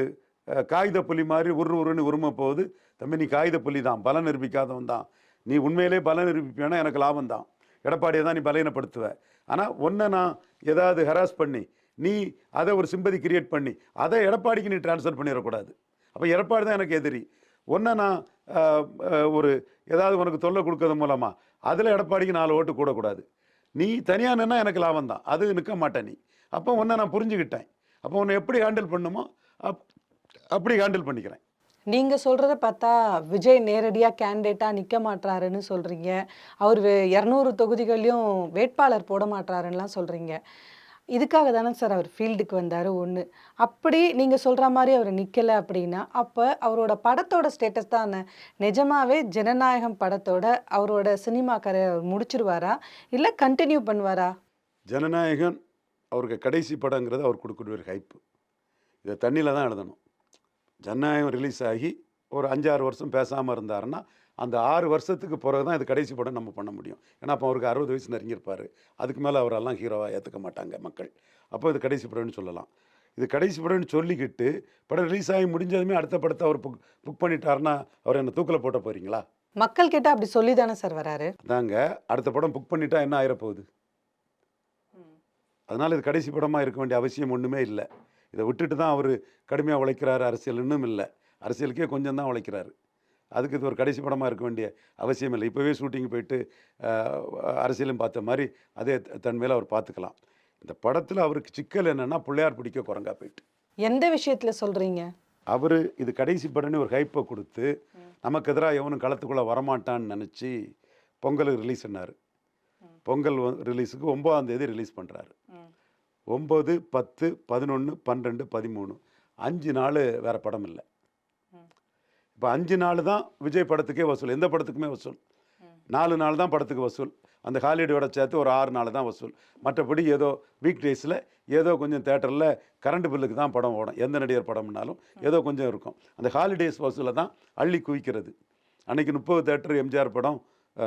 காகித புலி மாதிரி உரு உருன்னு உரிமை போகுது தம்பி நீ காகித புலி தான் பலன் நிரூபிக்காதவன் தான். நீ உண்மையிலே பலன் நிரூபிப்பேனா எனக்கு லாபம் தான். எடப்பாடியை தான் நீ பலவீனப்படுத்துவ. ஆனால் ஒன்றை நான் ஏதாவது ஹராஸ் பண்ணி நீ அதை ஒரு சிம்பதி கிரியேட் பண்ணி அதை எடப்பாடிக்கு நீ ட்ரான்ஸ்ஃபர் பண்ணிடக்கூடாது. அப்போ எடப்பாடி தான் எனக்கு எதிரி. ஒன்றை நான் ஒரு ஏதாவது உனக்கு தொல்லை கொடுக்கறது மூலமாக அதில் எடப்பாடிக்கு நாலு ஓட்டு கூடக்கூடாது. நீ தனியாக நின்னா எனக்கு லாபம் தான். அது நிற்க மாட்டேன் நீ. அப்போ உன்னை நான் புரிஞ்சுக்கிட்டேன். அப்போ உன்னை எப்படி ஹேண்டில் பண்ணுமோ அப் அப்படி ஹேண்டில் பண்ணிக்கிறேன். நீங்கள் சொல்கிறத பார்த்தா விஜய் நேரடியாக கேண்டிடேட்டாக நிற்க மாட்றாருன்னு சொல்கிறீங்க அவர் இரநூறு தொகுதிகளையும் வேட்பாளர் போட மாட்றாருன்னுலாம் சொல்கிறீங்க இதுக்காக தானே சார் அவர் ஃபீல்டுக்கு வந்தார் ஒன்று அப்படி நீங்கள் சொல்கிற மாதிரி அவர் நிற்கலை அப்படின்னா அப்போ அவரோட படத்தோட ஸ்டேட்டஸ் தான் என்ன? நிஜமாவே ஜனநாயகம் படத்தோட அவரோட சினிமா கரை அவர் முடிச்சிருவாரா? இல்லை கண்டினியூ பண்ணுவாரா? ஜனநாயகன் அவருக்கு கடைசி படங்கிறது அவர் கொடுக்கக்கூடிய ஒரு ஹைப்பு இதை தண்ணியில் தான் எழுதணும். ஜனநாயகம் ரிலீஸ் ஆகி ஒரு அஞ்சாறு வருஷம் பேசாமல் இருந்தாருன்னா அந்த ஆறு வருஷத்துக்கு பிறகு தான் இது கடைசி படம் நம்ம பண்ண முடியும். ஏன்னா அப்போ அவருக்கு அறுபது வயசு நெருங்கியிருப்பார். அதுக்கு மேலே அவரெல்லாம் ஹீரோவாக ஏற்றுக்க மாட்டாங்க மக்கள். அப்போ இது கடைசி படம்னு சொல்லலாம். இது கடைசி படம்னு சொல்லிக்கிட்டு படம் ரிலீஸ் ஆகி முடிஞ்சதுமே அடுத்த படத்தை அவர் புக் புக் பண்ணிட்டாருன்னா அவர் என்ன தூக்கில் போட்ட போகிறீங்களா மக்கள் கிட்ட அப்படி சொல்லி தானே சார் வராரு? அதாங்க. அடுத்த படம் புக் பண்ணிட்டா என்ன ஆயிரப்போகுது? அதனால் இது கடைசி படமாக இருக்க வேண்டிய அவசியம் ஒன்றுமே இல்லை. இதை விட்டுட்டு தான் அவர் கடுமையாக உழைக்கிறாரு. அரசியல் இன்னும் இல்லை. அரசியலுக்கே கொஞ்சம் தான் உழைக்கிறாரு. அதுக்கு இது ஒரு கடைசி படமாக இருக்க வேண்டிய அவசியம் இல்லை. இப்போவே ஷூட்டிங் போயிட்டு அரசியலும் பார்த்த மாதிரி அதே தன் மேலே அவர் பார்த்துக்கலாம். இந்த படத்தில் அவருக்கு சிக்கல் என்னென்னா பிள்ளையார் பிடிக்க குரங்கா போயிட்டு. எந்த விஷயத்துல சொல்றீங்க? அவர் இது கடைசி படம்னு ஒரு ஹைப்பை கொடுத்து நமக்கு எதிராக எவனும் களத்துக்குள்ளே வரமாட்டான்னு நினச்சி பொங்கலுக்கு ரிலீஸ் பண்ணார் பொங்கல் ரிலீஸுக்கு ஒன்பதாம் தேதி ரிலீஸ் பண்ணுறாரு ஒம்பது பத்து பதினொன்று பன்னெண்டு பதிமூணு. அஞ்சு நாள் வேறு படம் இல்லை. இப்போ அஞ்சு நாள் தான் விஜய் படத்துக்கே வசூல். எந்த படத்துக்குமே வசூல். நாலு நாள் தான் படத்துக்கு வசூல். அந்த ஹாலிடேயோட சேர்த்து ஒரு ஆறு நாள் தான் வசூல். மற்றபடி ஏதோ வீக் டேஸில் ஏதோ கொஞ்சம் தேட்டரில் கரண்ட் பில்லுக்கு தான் படம் ஓடும். எந்த நடிகர் படம்னாலும் ஏதோ கொஞ்சம் இருக்கும். அந்த ஹாலிடேஸ் வசூலை தான் அள்ளி குவிக்கிறது. அன்றைக்கி முப்பது தேட்டர் எம்ஜிஆர் படம்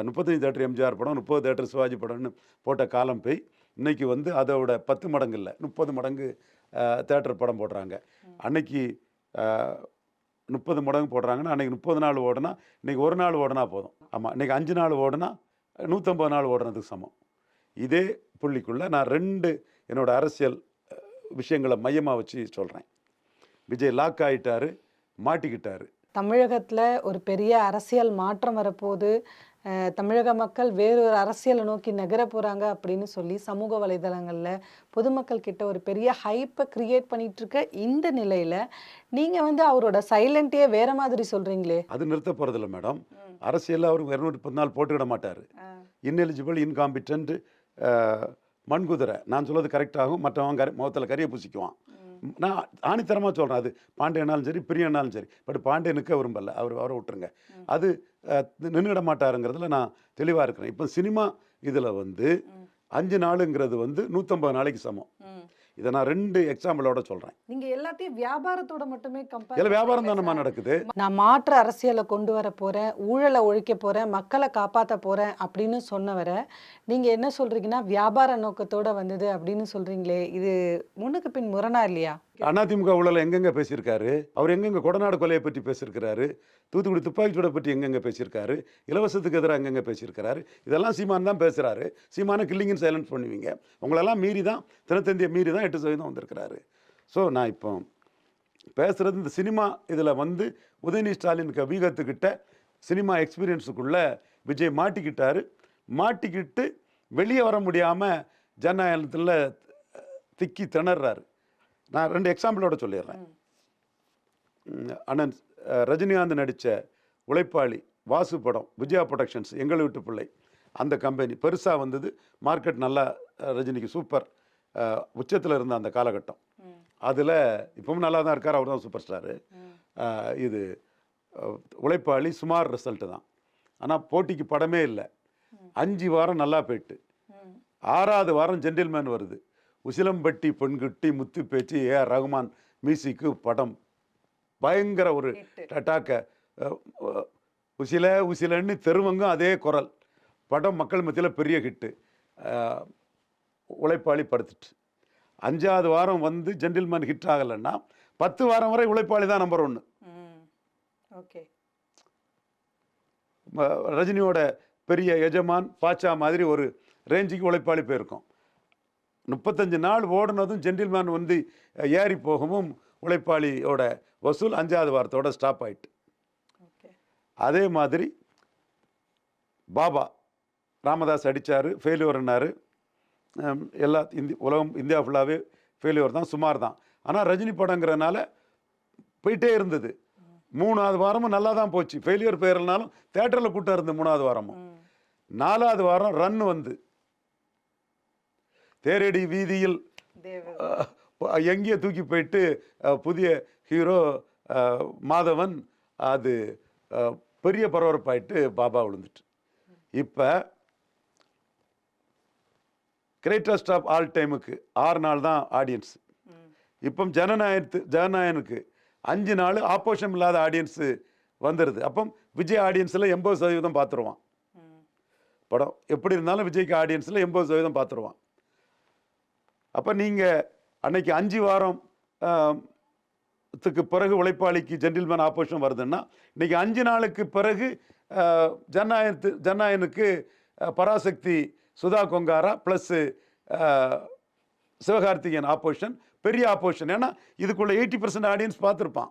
முப்பத்தஞ்சு தேட்டர் எம்ஜிஆர் படம் முப்பது தேட்டர் சிவாஜி படம்னு போட்ட காலம் போய் இன்றைக்கி வந்து அதோட பத்து மடங்கு இல்லை முப்பது மடங்கு தேட்டர் படம் போடுறாங்க. அன்னைக்கு முப்பது மடங்கு போடுறாங்கன்னா அன்றைக்கி முப்பது நாள் ஓடுனா இன்றைக்கி ஒரு நாள் ஓடுனா போதும். ஆமாம் இன்றைக்கி அஞ்சு நாள் ஓடுனா நூற்றம்பது நாள் ஓடுனதுக்கு சமம். இதே புள்ளிக்குள்ளே நான் ரெண்டு என்னோட அரசியல் விஷயங்களை மையமாக வச்சு சொல்கிறேன் விஜய் லாக் ஆகிட்டாரு மாட்டிக்கிட்டாரு. தமிழகத்தில் ஒரு பெரிய அரசியல் மாற்றம் வரப்போது தமிழக மக்கள் வேறொரு அரசியலை நோக்கி நகர போறாங்க அப்படின்னு சொல்லி சமூக வலைதளங்கள்ல பொதுமக்கள் கிட்ட ஒரு பெரிய ஹைப்பை கிரியேட் பண்ணிட்டு இருக்க இந்த நிலையில நீங்க வந்து அவரோட சைலண்ட்டையே வேற மாதிரி சொல்றீங்களே? அது நிறுத்த போகிறதில்ல மேடம் அரசியலில் அவர் இரநூத்தி பத்து நாள் போட்டுக்கிட மாட்டார். இன்எலிஜிபிள் இன்காம்பிட்டன்ட் மண்குதிரை. நான் சொல்றது கரெக்டாகும் மற்றவன் கரி முகத்தில் கரியை பூசிக்குவான். நான் ஆணித்தரமாக சொல்கிறேன் அது பாண்டியனாலும் சரி பிரியனாலும் சரி. பட் பாண்டிய நிற்க விரும்பல. அவர் அவரை விட்டுருங்க. அது நின்றுட மாட்டாருங்கிறதுல நான் தெளிவாக இருக்கிறேன். இப்போ சினிமா இதில் வந்து அஞ்சு நாளுங்கிறது வந்து நூற்றம்பது நாளைக்கு சமம். இதை நான் ரெண்டு எக்ஸாம்பிளோட சொல்கிறேன் நீங்க எல்லாத்தையும் வியாபாரத்தோட மட்டுமே கம்பேர் இதில் வியாபாரம் தானம்மா நடக்குது? நான் மாற்று அரசியலை கொண்டு வர போறேன் ஊழலை ஒழிக்க போறேன் மக்களை காப்பாற்ற போறேன் அப்படின்னு சொன்னவரை நீங்க என்ன சொல்றீங்கன்னா வியாபார நோக்கத்தோட வந்தது அப்படின்னு சொல்றீங்களே இது முன்னுக்கு பின் முரணா இல்லையா? அதிமுக ஊழல் எங்கெங்க பேசியிருக்காரு? அவர் எங்கெங்க கொடநாடு கொலையை பற்றி பேசியிருக்கிறாரு? தூத்துக்குடி துப்பாக்கிச்சூடை பற்றி எங்கெங்க பேசியிருக்காரு? இலவசத்துக்கு எதிராக எங்கெங்க பேசியிருக்காரு இதெல்லாம் சீமான் தான் பேசுகிறாரு சீமான கில்லிங்கன்னு சைலன்ஸ் பண்ணுவீங்க. உங்களெல்லாம் மீறி தான் தினத்தந்தியை மீறி தான் எட்டு சதவீதம் வந்திருக்கிறாரு. ஸோ நான் இப்போ பேசுகிறது இந்த சினிமா இதில் வந்து உதயநிதி ஸ்டாலின் கவிகத்துக்கிட்ட சினிமா எக்ஸ்பீரியன்ஸுக்குள்ளே விஜய் மாட்டிக்கிட்டார். மாட்டிக்கிட்டு வெளியே வர முடியாமல் ஜனநாயகத்தில் திக்கி திணறாரு. நான் ரெண்டு எக்ஸாம்பிளோட சொல்லிடுறேன். அண்ணன் ரஜினிகாந்த் நடித்த உழைப்பாளி வாசு படம் விஜயா ப்ரொடக்ஷன்ஸ் எங்கள் வீட்டு பிள்ளை அந்த கம்பெனி பெருசாக வந்தது. மார்க்கெட் நல்லா ரஜினிக்கு சூப்பர் உச்சத்தில் இருந்த அந்த காலகட்டம். அதில் இப்பவும் நல்லா தான் இருக்கார். அவர் தான் சூப்பர் ஸ்டாரு இது உழைப்பாளி சுமார் ரிசல்ட்டு தான். ஆனால் போட்டிக்கு படமே இல்லை. அஞ்சு வாரம் நல்லா போயிட்டு. ஆறாவது வாரம் ஜென்டில்மேன் வருது. உசிலம்பட்டி பெண்குட்டி முத்து பேச்சு ஏ ஆர் ரகுமான் மியூசிக்கு படம். பயங்கர ஒரு டட்டாக்க. உசில உசிலன்னு தெருவங்கும் அதே குரல். படம் மக்கள் மத்தியில் பெரிய ஹிட்டு. உழைப்பாளி படுத்துட்டு. அஞ்சாவது வாரம் வந்து ஜென்டில்மேன் ஹிட் ஆகலைன்னா பத்து வாரம் வரை உழைப்பாளி தான் நம்பர் ஒன்று ஓகே. ரஜினியோட பெரிய எஜமான் பாச்சா மாதிரி ஒரு ரேஞ்சுக்கு உழைப்பாளி போயிருக்கோம். முப்பத்தஞ்சு நாள் ஓடுனதும் ஜென்டில்மேன் வந்து ஏறி போகவும் உழைப்பாளியோட வசூல் அஞ்சாவது வாரத்தோட ஸ்டாப் ஆயிட்டு. அதே மாதிரி பாபா ராமதாஸ் அடித்தார் ஃபெயிலியர்னாரு எல்லா இந்தி உலகம் இந்தியா ஃபுல்லாகவே ஃபெயிலியர் தான் சுமார் தான். ஆனால் ரஜினி படங்கிறனால போயிட்டே இருந்தது. மூணாவது வாரமும் நல்லா தான் போச்சு. ஃபெயிலியர் போயிடலனாலும் தேட்டரில் கூட்டம் இருந்து மூணாவது வாரமும். நாலாவது வாரம் ரன் வந்து. தேரடி வீதியில் எங்கேயோ தூக்கி போயிட்டு புதிய ஹீரோ மாதவன் அது பெரிய பரபரப்பாயிட்டு பாபா விழுந்துட்டு. இப்போ கிரேட்டஸ்ட் ஆஃப் ஆல் டைமுக்கு ஆறு நாள் தான் ஆடியன்ஸ் இப்போ ஜனநாயகத்து ஜனநாயகனுக்கு அஞ்சு நாள் ஆப்போஷன் இல்லாத ஆடியன்ஸு வந்துடுது அப்போ விஜய் ஆடியன்ஸில் எண்பது சதவீதம் பார்த்துருவான் படம் எப்படி இருந்தாலும் விஜய்க்கு ஆடியன்ஸில் எண்பது சதவீதம் பார்த்துருவான் அப்போ நீங்கள் அன்னைக்கு அஞ்சு வாரம் த்துக்கு பிறகு உழைப்பாளிக்கு ஜென்டில்மேன் ஆப்போஷன் வருதுன்னா இன்றைக்கி அஞ்சு நாளுக்கு பிறகு ஜன்னாயனத்து ஜனநாயகத்து ஜனநாயகனுக்கு பராசக்தி சுதா கொங்காரா ப்ளஸ்ஸு சிவகார்த்திகேயன் ஆப்போஷன் பெரிய ஆப்போஷன் ஏன்னா இதுக்குள்ளே எயிட்டி பர்சன்ட் ஆடியன்ஸ் பார்த்துருப்பான்.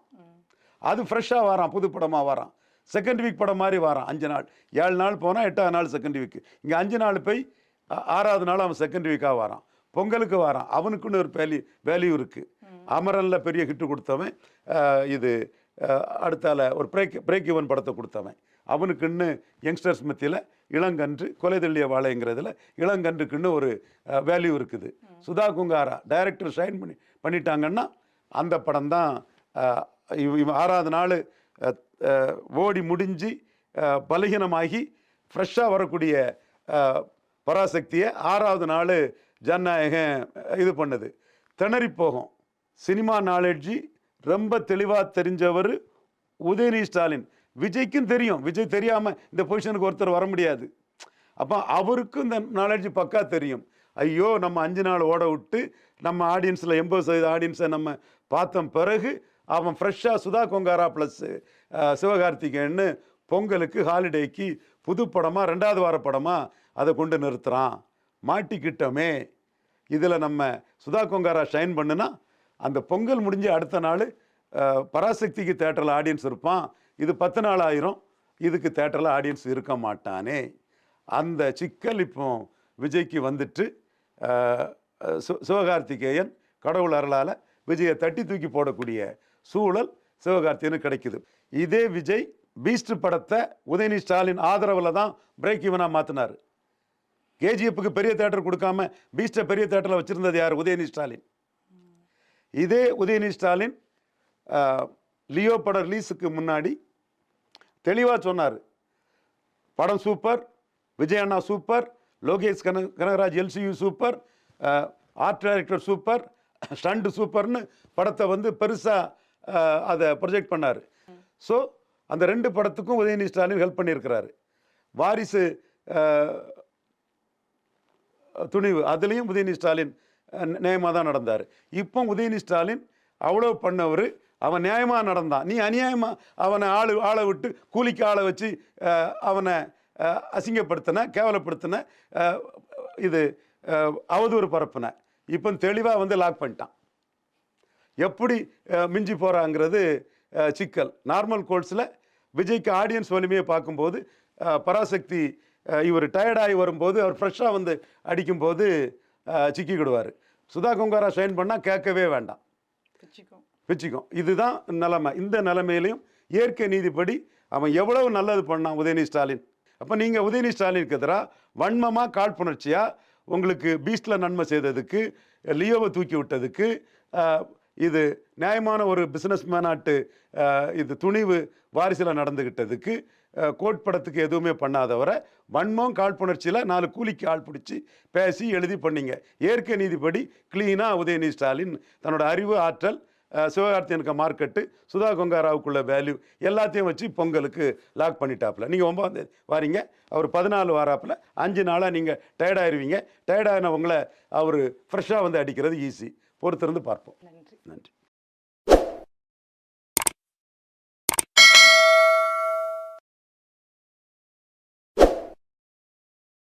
அது ஃப்ரெஷ்ஷாக வரான் புது படமாக வரான். செகண்ட் வீக் படம் மாதிரி வரான் அஞ்சு நாள். ஏழு நாள் போனால் எட்டாவது நாள் செகண்ட் வீக் இங்கே அஞ்சு நாள் போய் ஆறாவது நாள் அவன் செகண்ட் வீக்காக வரான். பொங்கலுக்கு வரான். அவனுக்குன்னு ஒரு வேல்யூ வேல்யூ இருக்குது அமரனில் பெரிய ஹிட்டு கொடுத்தவன் இது அடுத்தால ஒரு பிரேக் பிரேக் ஈவன் படத்தை கொடுத்தவன். அவனுக்குன்னு யங்ஸ்டர்ஸ் மத்தியில் இளங்கன்று கொலை தள்ளிய வாழைங்கிறதுல இளங்கன்றுக்குன்னு ஒரு வேல்யூ இருக்குது. சுதா குங்காரா டைரக்டர் ஷைன் பண்ணி பண்ணிட்டாங்கன்னா அந்த படம் தான் இவன் ஆறாவது நாள் ஓடி முடிஞ்சு பலகீனமாகி ஃப்ரெஷ்ஷாக வரக்கூடிய பராசக்தியை ஆறாவது நாள் ஜனநாயகம் இது பண்ணுது. திணறி போகும் சினிமா நாலேஜி ரொம்ப தெளிவாக தெரிஞ்சவர் உதயநிதி ஸ்டாலின். விஜய்க்கும் தெரியும். விஜய் தெரியாமல் இந்த பொசிஷனுக்கு ஒருத்தர் வர முடியாது. அப்போ அவருக்கும் இந்த நாலேஜ் பக்கா தெரியும். ஐயோ நம்ம அஞ்சு நாள் ஓட விட்டு நம்ம ஆடியன்ஸில் எண்பது சதவீத ஆடியன்ஸை நம்ம பார்த்த பிறகு அவன் ஃப்ரெஷ்ஷாக சுதா கொங்காரா ப்ளஸ் சிவகார்த்திகேயன்னு பொங்கலுக்கு ஹாலிடேக்கு புது படமாக ரெண்டாவது வார படமாக அதை கொண்டு நிறுத்துகிறான் மாட்டிக்கிட்டோமே. இதில் நம்ம சுதா கொங்காரா ஷைன் பண்ணுனா அந்த பொங்கல் முடிஞ்சு அடுத்த நாள் பராசக்திக்கு தேட்டரில் ஆடியன்ஸ் இருப்பான். இது பத்து நாள் ஆயிரும். இதுக்கு தேட்டரில் ஆடியன்ஸ் இருக்க மாட்டானே. அந்த சிக்கல் இப்போ விஜய்க்கு வந்துட்டு சு சிவகார்த்திகேயன் கடவுள் அருளால் விஜயை தட்டி தூக்கி போடக்கூடிய சூழல் சிவகார்த்திகேயனுக்கு கிடைக்குது. இதே விஜய் பீஸ்ட் படத்தை உதயநிதி ஸ்டாலின் ஆதரவில் தான் பிரேக் ஈவனாக மாற்றினார் கேஜிஎஃப்க்கு பெரிய தேட்டர் கொடுக்காம பீஸ்ட்டை பெரிய தேட்டரில் வச்சுருந்தது யார்? உதயநிதி ஸ்டாலின். இதே உதயநிதி ஸ்டாலின் லியோ படம் ரிலீஸுக்கு முன்னாடி தெளிவாக சொன்னார். படம் சூப்பர் விஜய் அண்ணா சூப்பர் லோகேஷ் கன Kanagaraj LCU super art director super stunt சூப்பர்னு படத்தை வந்து பெருசாக அதை ப்ரொஜெக்ட் பண்ணார். ஸோ அந்த ரெண்டு படத்துக்கும் உதயநிதி ஸ்டாலின் ஹெல்ப் பண்ணியிருக்கிறாரு. வாரிசு துணிவு. அதுலேயும் உதயநிதி ஸ்டாலின் நியாயமாக தான் நடந்தார். இப்போ உதயநிதி ஸ்டாலின் அவ்வளோ பண்ணவர். அவன் நியாயமாக நடந்தான். நீ அநியாயமாக அவனை ஆளு ஆளை விட்டு கூலிக்கு ஆளை வச்சு அவனை அசிங்கப்படுத்தின கேவலப்படுத்தின இது அவதூறு பரப்புன. இப்போ தெளிவாக வந்து லாக் பண்ணிட்டான். எப்படி மிஞ்சி போகிறாங்கிறது சிக்கல். நார்மல் கோல்ஸில் விஜய்க்கு ஆடியன்ஸ் வலிமையை பார்க்கும்போது பராசக்தி இவர் டயர்டாகி வரும்போது அவர் ஃப்ரெஷ்ஷாக வந்து அடிக்கும்போது சிக்கிக்கிடுவார். சுதா கொங்காரா ஷைன் பண்ணால் கேட்கவே வேண்டாம். பிச்சுக்கும். இதுதான் நிலைமை. இந்த நிலைமையிலையும் இயற்கை நீதிப்படி அவன் எவ்வளவு நல்லது பண்ணான் உதயநிதி ஸ்டாலின். அப்போ நீங்கள் உதயநிதி ஸ்டாலினுக்கு எதிராக வன்மமாக காழ்ப்புணர்ச்சியாக உங்களுக்கு பீஸ்டில் நன்மை செய்ததுக்கு லியோவை தூக்கி விட்டதுக்கு இது நியாயமான ஒரு பிஸ்னஸ் மேனாட்டு இது துணிவு வாரிசில் நடந்துக்கிட்டதுக்கு கோட் படத்துக்கு எதுவுமே பண்ணாதவரை வன்மம் காழ்ப்புணர்ச்சியில் நாலு கூலிக்கு ஆள் பிடிச்சி பேசி எழுதி பண்ணீங்க. இயற்கை நீதிப்படி க்ளீனாக உதயநிதி ஸ்டாலின் தன்னோட அறிவு ஆற்றல் சிவகார்த்தியனுக்கு மார்க்கெட்டு சுதா கொங்காராவுக்குள்ள வேல்யூ எல்லாத்தையும் வச்சு பொங்கலுக்கு லாக் பண்ணிட்டாப்புல. நீங்கள் ஒன்பதாம் தேதி வாரீங்க அவர் பதினாலு வாராப்புல அஞ்சு நாளாக நீங்கள் டயர்டாயிருவீங்க டயர்டாகினவங்கள அவர் ஃப்ரெஷ்ஷாக வந்து அடிக்கிறது ஈஸி பொறுத்திருந்து பார்ப்போம். நன்றி. நன்றி.